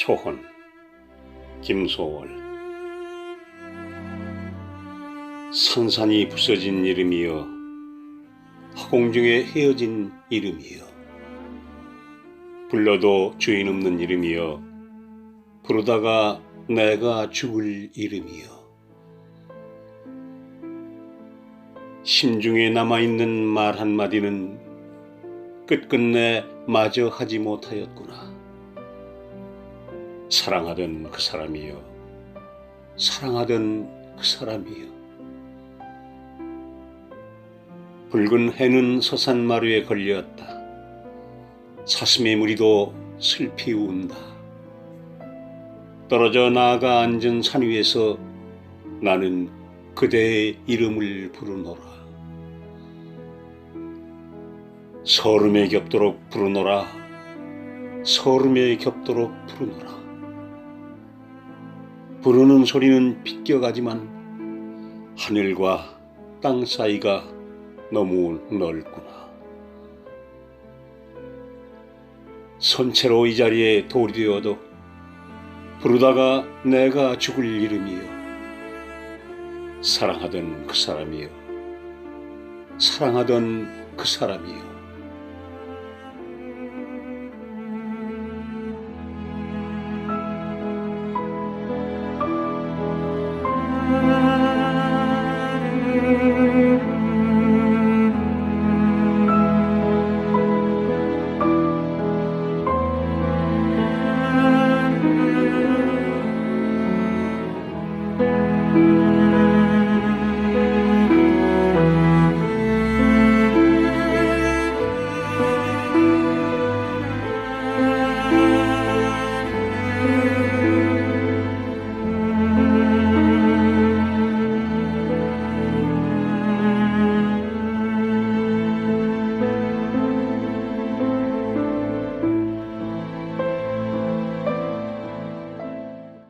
초혼 김소월. 산산이 부서진 이름이여 허공중에 헤어진 이름이여. 불러도 주인 없는 이름이여 부르다가 내가 죽을 이름이여. 심중에 남아있는 말 한마디는 끝끝내 마저 하지 못하였구나. 사랑하던 그 사람이여, 사랑하던 그 사람이여. 붉은 해는 서산 마루에 걸렸다. 사슴의 무리도 슬피 운다. 떨어져 나아가 앉은 산 위에서 나는 그대의 이름을 부르노라. 서름에 겹도록 부르노라. 서름에 겹도록 부르노라. 부르는 소리는 비껴가지만 하늘과 땅 사이가 너무 넓구나. 선체로 이 자리에 돌이 되어도 부르다가 내가 죽을 이름이여. 사랑하던 그 사람이여. 사랑하던 그 사람이여. 아